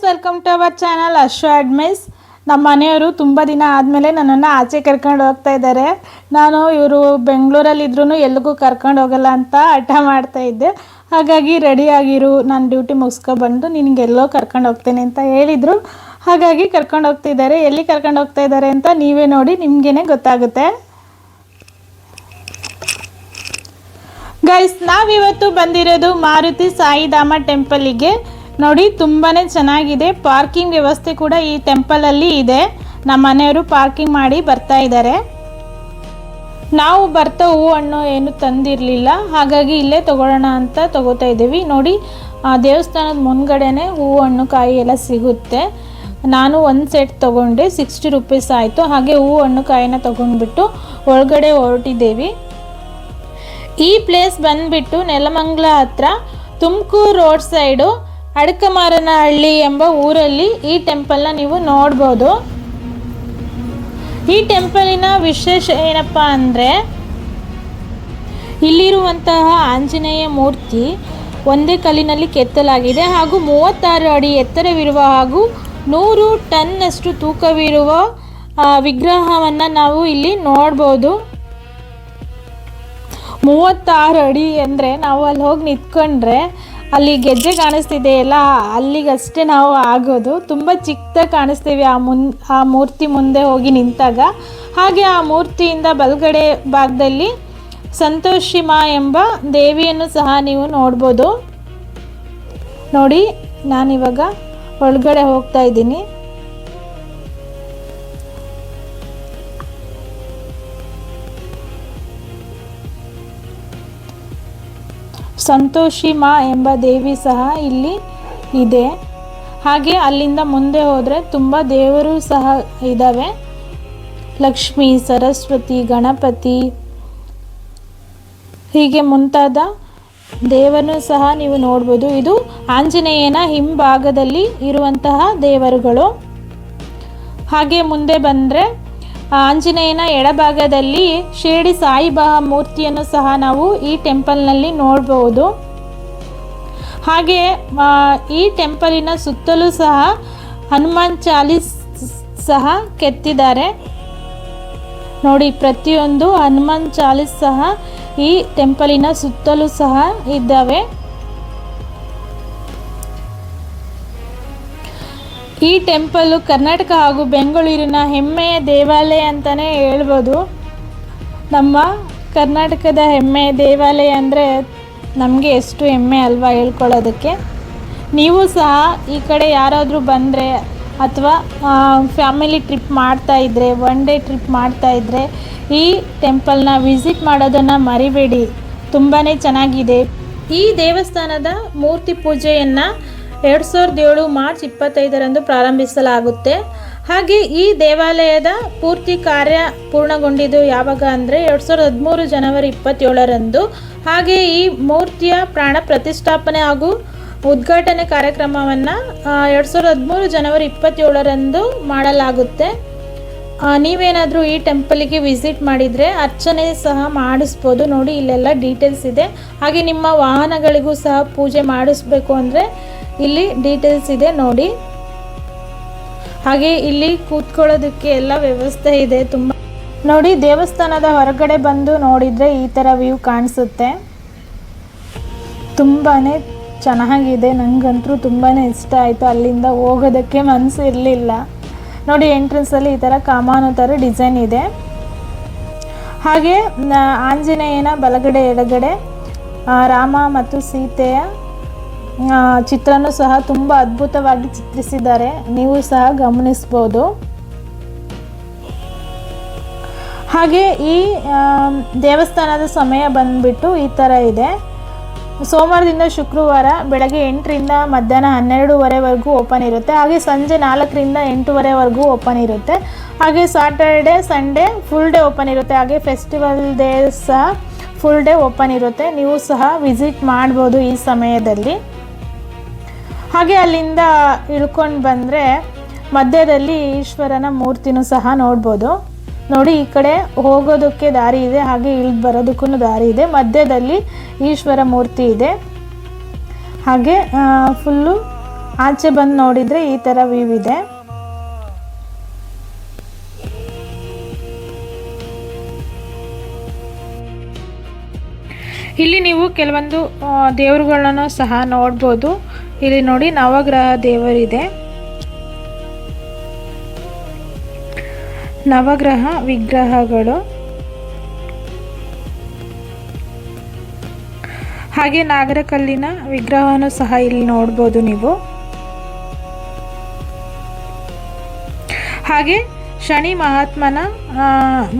Friends welcome to our channel Ashwa ಅಡ್ಮೈಸ್ ನಮ್ಮ ಮನೆಯವರು ತುಂಬ ದಿನ ಆದಮೇಲೆ ನನ್ನನ್ನು ಆಚೆ ಕರ್ಕೊಂಡು ಹೋಗ್ತಾ ಇದ್ದಾರೆ. ನಾನು ಇವರು ಬೆಂಗಳೂರಲ್ಲಿದ್ರೂ ಎಲ್ಲಿಗೂ ಕರ್ಕೊಂಡು ಹೋಗಲ್ಲ ಅಂತ ಹಠ ಮಾಡ್ತಾ ಇದ್ದೆ. ಹಾಗಾಗಿ ರೆಡಿ ಆಗಿರು, ನಾನು ಡ್ಯೂಟಿ ಮುಗಿಸ್ಕೊಬಂದು ನಿನಗೆಲ್ಲೋ ಕರ್ಕೊಂಡು ಹೋಗ್ತೇನೆ ಅಂತ ಹೇಳಿದರು. ಹಾಗಾಗಿ ಕರ್ಕೊಂಡು ಹೋಗ್ತಿದ್ದಾರೆ ಎಲ್ಲಿ ಕರ್ಕೊಂಡು ಹೋಗ್ತಾ ಇದ್ದಾರೆ ಅಂತ ನೀವೇ ನೋಡಿ, ನಿಮಗೇನೆ ಗೊತ್ತಾಗುತ್ತೆ. ಗೈಸ್ ನಾವಿವತ್ತು ಬಂದಿರೋದು ಮಾರುತಿ ಸಾಯಿಧಾಮ ಟೆಂಪಲಿಗೆ ನೋಡಿ ತುಂಬಾ ಚೆನ್ನಾಗಿದೆ. ಪಾರ್ಕಿಂಗ್ ವ್ಯವಸ್ಥೆ ಕೂಡ ಈ ಟೆಂಪಲಲ್ಲಿ ಇದೆ. ನಮ್ಮ ಮನೆಯವರು ಪಾರ್ಕಿಂಗ್ ಮಾಡಿ ಬರ್ತಾ ಇದ್ದಾರೆ. ನಾವು ಬರ್ತಾ ಹೂ ಹಣ್ಣು ಏನು ತಂದಿರಲಿಲ್ಲ. ಹಾಗಾಗಿ ಇಲ್ಲೇ ತಗೊಳ್ಳೋಣ ಅಂತ ತಗೋತಾ ಇದ್ದೀವಿ. ನೋಡಿ ದೇವಸ್ಥಾನದ ಮುಂದ್ಗಡೆನೆ ಹೂ ಹಣ್ಣು ಕಾಯಿ ಎಲ್ಲ ಸಿಗುತ್ತೆ. ನಾನು ಒಂದು ಸೆಟ್ ತೊಗೊಂಡೆ ಸಿಕ್ಸ್ಟಿ ರುಪೀಸ್ ಆಯಿತು. ಹಾಗೆ ಹೂ ಹಣ್ಣು ಕಾಯಿನ ತೊಗೊಂಡ್ಬಿಟ್ಟು ಒಳಗಡೆ ಹೊರಟಿದ್ದೀವಿ. ಈ ಪ್ಲೇಸ್ ಬಂದ್ಬಿಟ್ಟು ನೆಲಮಂಗ್ಲ ಹತ್ರ ತುಮಕೂರು ರೋಡ್ ಸೈಡು ಅಡಕಮಾರನಹಳ್ಳಿ ಎಂಬ ಊರಲ್ಲಿ ಈ ಟೆಂಪಲ್ನ ನೀವು ನೋಡ್ಬೋದು. ಈ ಟೆಂಪಲಿನ ವಿಶೇಷ ಏನಪ್ಪ ಅಂದರೆ, ಇಲ್ಲಿರುವಂತಹ ಆಂಜನೇಯ ಮೂರ್ತಿ ಒಂದೇ ಕಲ್ಲಿನಲ್ಲಿ ಕೆತ್ತಲಾಗಿದೆ ಹಾಗೂ ಮೂವತ್ತಾರು ಅಡಿ ಎತ್ತರವಿರುವ ಹಾಗೂ ನೂರು ಟನ್ನಷ್ಟು ತೂಕವಿರುವ ವಿಗ್ರಹವನ್ನು ನಾವು ಇಲ್ಲಿ ನೋಡ್ಬೋದು. ಮೂವತ್ತಾರು ಅಡಿ ಅಂದರೆ ನಾವು ಅಲ್ಲಿ ಹೋಗಿ ನಿಂತ್ಕೊಂಡ್ರೆ ಅಲ್ಲಿ ಗೆಜ್ಜೆ ಕಾಣಿಸ್ತಿದೆ ಎಲ್ಲ ಅಲ್ಲಿಗಷ್ಟೇ ನಾವು ಆಗೋದು. ತುಂಬ ಚಿಕ್ಕದಾಗಿ ಕಾಣಿಸ್ತೀವಿ ಆ ಮುನ್, ಆ ಮೂರ್ತಿ ಮುಂದೆ ಹೋಗಿ ನಿಂತಾಗ. ಹಾಗೆ ಆ ಮೂರ್ತಿಯಿಂದ ಬಲಗಡೆ ಭಾಗದಲ್ಲಿ ಸಂತೋಷಿಮಾ ಎಂಬ ದೇವಿಯನ್ನು ಸಹ ನೀವು ನೋಡ್ಬೋದು. ನೋಡಿ, ನಾನಿವಾಗ ಒಳಗಡೆ ಹೋಗ್ತಾ ಇದ್ದೀನಿ. ಸಂತೋಷಿ ಮಾ ಎಂಬ ದೇವಿ ಸಹ ಇಲ್ಲಿ ಇದೆ. ಹಾಗೆ ಅಲ್ಲಿಂದ ಮುಂದೆ ಹೋದರೆ ತುಂಬ ದೇವರು ಸಹ ಇದ್ದಾವೆ ಲಕ್ಷ್ಮಿ, ಸರಸ್ವತಿ, ಗಣಪತಿ. ಹೀಗೆ ಮುಂತಾದ ದೇವರನ್ನು ಸಹ ನೀವು ನೋಡ್ಬೋದು. ಇದು ಆಂಜನೇಯನ ಹಿಂಭಾಗದಲ್ಲಿ ಇರುವಂತಹ ದೇವರುಗಳು. ಹಾಗೆ ಮುಂದೆ ಬಂದರೆ ಆಂಜನೇಯನ ಎಡಭಾಗದಲ್ಲಿ ಶಿರಡಿ ಸಾಯಿಬಾಬಾ ಮೂರ್ತಿಯನ್ನು ಸಹ ನಾವು ಈ ಟೆಂಪಲ್ನಲ್ಲಿ ನೋಡಬಹುದು ಹಾಗೆ ಈ ಟೆಂಪಲಿನ ಸುತ್ತಲೂ ಸಹ ಹನುಮಾನ್ ಚಾಲೀಸ್ ಸಹ ಕೆತ್ತಿದ್ದಾರೆ. ನೋಡಿ, ಪ್ರತಿಯೊಂದು ಹನುಮಾನ್ ಚಾಲೀಸ್ ಸಹ ಈ ಟೆಂಪಲಿನ ಸುತ್ತಲೂ ಸಹ ಇದ್ದಾವೆ. ಈ ಟೆಂಪಲ್ಲು ಕರ್ನಾಟಕ ಹಾಗೂ ಬೆಂಗಳೂರಿನ ಹೆಮ್ಮೆಯ ದೇವಾಲಯ ಅಂತಲೇ ಹೇಳ್ಬೋದು. ನಮ್ಮ ಕರ್ನಾಟಕದ ಹೆಮ್ಮೆಯ ದೇವಾಲಯ ಅಂದರೆ ನಮಗೆ ಎಷ್ಟು ಹೆಮ್ಮೆ ಅಲ್ವಾ ಹೇಳ್ಕೊಳ್ಳೋದಕ್ಕೆ. ನೀವು ಸಹ ಈ ಕಡೆ ಯಾರಾದರೂ ಬಂದರೆ ಅಥವಾ ಫ್ಯಾಮಿಲಿ ಟ್ರಿಪ್ ಮಾಡ್ತಾ ಇದ್ದರೆ ಒನ್ ಡೇ ಟ್ರಿಪ್ ಮಾಡ್ತಾ ಇದ್ದರೆ ಈ ಟೆಂಪಲ್ನ ವಿಸಿಟ್ ಮಾಡೋದನ್ನು ಮರಿಬೇಡಿ. ತುಂಬಾ ಚೆನ್ನಾಗಿದೆ. ಈ ದೇವಸ್ಥಾನದ ಮೂರ್ತಿ ಪೂಜೆಯನ್ನು ಎರಡು ಸಾವಿರದ ಏಳು ಮಾರ್ಚ್ ಇಪ್ಪತ್ತೈದರಂದು ಪ್ರಾರಂಭಿಸಲಾಗುತ್ತೆ. ಹಾಗೆ ಈ ದೇವಾಲಯದ ಪೂರ್ತಿ ಕಾರ್ಯ ಪೂರ್ಣಗೊಂಡಿದ್ದು ಯಾವಾಗ ಅಂದರೆ ಎರಡು ಸಾವಿರದ ಹದಿಮೂರು ಜನವರಿ ಇಪ್ಪತ್ತೇಳರಂದು. ಹಾಗೆ ಈ ಮೂರ್ತಿಯ ಪ್ರಾಣ ಪ್ರತಿಷ್ಠಾಪನೆ ಹಾಗೂ ಉದ್ಘಾಟನೆ ಕಾರ್ಯಕ್ರಮವನ್ನು ಎರಡು ಸಾವಿರದ ಹದಿಮೂರು ಜನವರಿ ಇಪ್ಪತ್ತೇಳರಂದು ಮಾಡಲಾಗುತ್ತೆ. ನೀವೇನಾದರೂ ಈ ಟೆಂಪಲಿಗೆ ವಿಸಿಟ್ ಮಾಡಿದರೆ ಅರ್ಚನೆ ಸಹ ಮಾಡಿಸ್ಬೋದು. ನೋಡಿ, ಇಲ್ಲೆಲ್ಲ ಡೀಟೇಲ್ಸ್ ಇದೆ. ಹಾಗೆ ನಿಮ್ಮ ವಾಹನಗಳಿಗೂ ಸಹ ಪೂಜೆ ಮಾಡಿಸ್ಬೇಕು ಅಂದರೆ ಇಲ್ಲಿ ಡೀಟೇಲ್ಸ್ ಇದೆ, ನೋಡಿ. ಹಾಗೆ ಇಲ್ಲಿ ಕೂತ್ಕೊಳ್ಳೋದಕ್ಕೆ ಎಲ್ಲ ವ್ಯವಸ್ಥೆ ಇದೆ, ತುಂಬ. ನೋಡಿ, ದೇವಸ್ಥಾನದ ಹೊರಗಡೆ ಬಂದು ನೋಡಿದರೆ ಈ ಥರ ವ್ಯೂ ಕಾಣಿಸುತ್ತೆ. ತುಂಬಾ ಚೆನ್ನಾಗಿದೆ ನನಗಂತೂ ತುಂಬಾ ಇಷ್ಟ ಆಯಿತು ಅಲ್ಲಿಂದ ಹೋಗೋದಕ್ಕೆ ಮನಸ್ಸು ಇರಲಿಲ್ಲ. ನೋಡಿ ಎಂಟ್ರೆನ್ಸಲ್ಲಿ ಈ ಥರ ಕಾಮಾನು ಥರ ಡಿಸೈನ್ ಇದೆ. ಹಾಗೆ ಆಂಜನೇಯನ ಬಲಗಡೆ ಎಡಗಡೆ ರಾಮ ಮತ್ತು ಸೀತೆಯ ಚಿತ್ರನೂ ಸಹ ತುಂಬ ಅದ್ಭುತವಾಗಿ ಚಿತ್ರಿಸಿದ್ದಾರೆ. ನೀವು ಸಹ ಗಮನಿಸ್ಬೋದು. ಹಾಗೆ ಈ ದೇವಸ್ಥಾನದ ಸಮಯ ಬಂದ್ಬಿಟ್ಟು ಈ ಥರ ಇದೆ. ಸೋಮವಾರದಿಂದ ಶುಕ್ರವಾರ ಬೆಳಗ್ಗೆ ಎಂಟರಿಂದ ಮಧ್ಯಾಹ್ನ ಹನ್ನೆರಡುವರೆವರೆಗೂ ಓಪನ್ ಇರುತ್ತೆ. ಹಾಗೆ ಸಂಜೆ ನಾಲ್ಕರಿಂದ ಎಂಟೂವರೆವರೆಗೂ ಓಪನ್ ಇರುತ್ತೆ. ಹಾಗೆ Saturday Sunday full day open ಇರುತ್ತೆ. ಹಾಗೆ ಫೆಸ್ಟಿವಲ್ ಡೇ ಸಹ ಫುಲ್ ಡೇ ಓಪನ್ ಇರುತ್ತೆ. ನೀವು ಸಹ ವಿಸಿಟ್ ಮಾಡ್ಬೋದು ಈ ಸಮಯದಲ್ಲಿ. ಹಾಗೆ ಅಲ್ಲಿಂದ ಇಳ್ಕೊಂಡು ಬಂದರೆ ಮಧ್ಯದಲ್ಲಿ ಈಶ್ವರನ ಮೂರ್ತಿನೂ ಸಹ ನೋಡ್ಬೋದು. ನೋಡಿ, ಈ ಕಡೆ ಹೋಗೋದಕ್ಕೆ ದಾರಿ ಇದೆ, ಹಾಗೆ ಇಳಿದು ಬರೋದಕ್ಕೂ ದಾರಿ ಇದೆ. ಮಧ್ಯದಲ್ಲಿ ಈಶ್ವರ ಮೂರ್ತಿ ಇದೆ. ಹಾಗೆ ಫುಲ್ಲು ಆಚೆ ಬಂದು ನೋಡಿದರೆ ಈ ಥರ ವ್ಯೂ ಇದೆ. ಇಲ್ಲಿ ನೀವು ಕೆಲವೊಂದು ದೇವರುಗಳನ್ನು ಸಹ ನೋಡ್ಬೋದು. ಇಲ್ಲಿ ನೋಡಿ ನವಗ್ರಹ ದೇವರಿದೆ. ನವಗ್ರಹ ವಿಗ್ರಹಗಳು. ಹಾಗೆ ನಾಗರಕಲ್ಲಿನ ವಿಗ್ರಹವನ್ನು ಸಹ ಇಲ್ಲಿ ನೋಡ್ಬೋದು ನೀವು. ಹಾಗೆ ಶನಿ ಮಹಾತ್ಮನ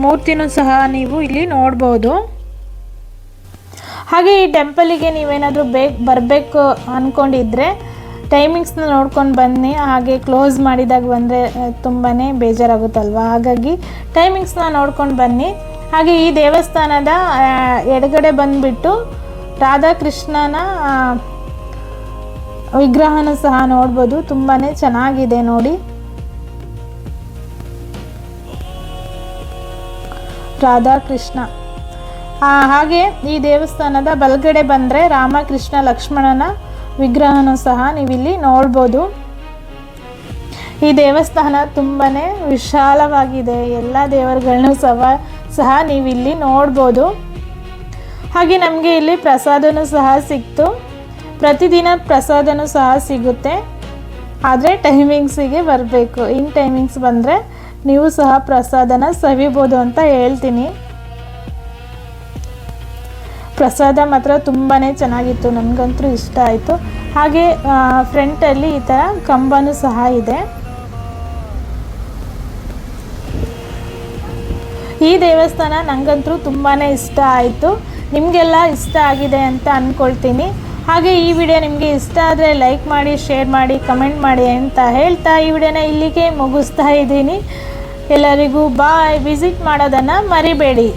ಮೂರ್ತಿನೂ ಸಹ ನೀವು ಇಲ್ಲಿ ನೋಡ್ಬೋದು. ಹಾಗೆ ಈ ಟೆಂಪಲಿಗೆ ನೀವೇನಾದರೂ ಬೇಕು, ಬರಬೇಕು ಅಂದ್ಕೊಂಡಿದ್ರೆ ಟೈಮಿಂಗ್ಸ್ನ ನೋಡ್ಕೊಂಡು ಬನ್ನಿ. ಹಾಗೆ ಕ್ಲೋಸ್ ಮಾಡಿದಾಗ ಬಂದರೆ ತುಂಬಾ ಬೇಜಾರಾಗುತ್ತಲ್ವ? ಹಾಗಾಗಿ ಟೈಮಿಂಗ್ಸ್ನ ನೋಡ್ಕೊಂಡು ಬನ್ನಿ. ಹಾಗೆ ಈ ದೇವಸ್ಥಾನದ ಎಡಗಡೆ ಬಂದುಬಿಟ್ಟು ರಾಧಾಕೃಷ್ಣನ ವಿಗ್ರಹನ ಸಹ ನೋಡ್ಬೋದು. ತುಂಬಾ ಚೆನ್ನಾಗಿದೆ ನೋಡಿ. ರಾಧಾಕೃಷ್ಣ. ಹಾಗೆ ಈ ದೇವಸ್ಥಾನದ ಬಲಗಡೆ ಬಂದರೆ ರಾಮಕೃಷ್ಣ ಲಕ್ಷ್ಮಣನ ವಿಗ್ರಹನೂ ಸಹ ನೀವಿಲ್ಲಿ ನೋಡ್ಬೋದು. ಈ ದೇವಸ್ಥಾನ ತುಂಬಾ ವಿಶಾಲವಾಗಿದೆ. ಎಲ್ಲ ದೇವರುಗಳನ್ನೂ ಸಹ ಸಹ ನೀವಿಲ್ಲಿ ನೋಡ್ಬೋದು. ಹಾಗೆ ನಮಗೆ ಇಲ್ಲಿ ಪ್ರಸಾದನೂ ಸಹ ಸಿಕ್ತು. ಪ್ರತಿದಿನ ಪ್ರಸಾದನೂ ಸಹ ಸಿಗುತ್ತೆ. ಆದರೆ ಟೈಮಿಂಗ್ಸಿಗೆ ಬರಬೇಕು. ಇನ್ ಟೈಮಿಂಗ್ಸ್ ಬಂದರೆ ನೀವು ಸಹ ಪ್ರಸಾದನ ಸವಿಬೋದು ಅಂತ ಹೇಳ್ತೀನಿ. ಪ್ರಸಾದ ಮಾತ್ರ ತುಂಬಾ ಚೆನ್ನಾಗಿತ್ತು ನನಗಂತೂ ಇಷ್ಟ ಆಯಿತು. ಹಾಗೆ ಫ್ರಂಟಲ್ಲಿ ಈ ಥರ ಕಂಬನೂ ಸಹ ಇದೆ. ಈ ದೇವಸ್ಥಾನ ನನಗಂತೂ ತುಂಬಾ ಇಷ್ಟ ಆಯಿತು. ನಿಮಗೆಲ್ಲ ಇಷ್ಟ ಆಗಿದೆ ಅಂತ ಅಂದ್ಕೊಳ್ತೀನಿ ಹಾಗೆ ಈ ವಿಡಿಯೋ ನಿಮಗೆ ಇಷ್ಟ ಆದರೆ ಲೈಕ್ ಮಾಡಿ, ಶೇರ್ ಮಾಡಿ, ಕಮೆಂಟ್ ಮಾಡಿ ಅಂತ ಹೇಳ್ತಾ ಈ ವಿಡಿಯೋನ ಇಲ್ಲಿಗೆ ಮುಗಿಸ್ತಾ ಇದ್ದೀನಿ. ಎಲ್ಲರಿಗೂ ಬಾಯ್. ವಿಸಿಟ್ ಮಾಡೋದನ್ನು ಮರಿಬೇಡಿ.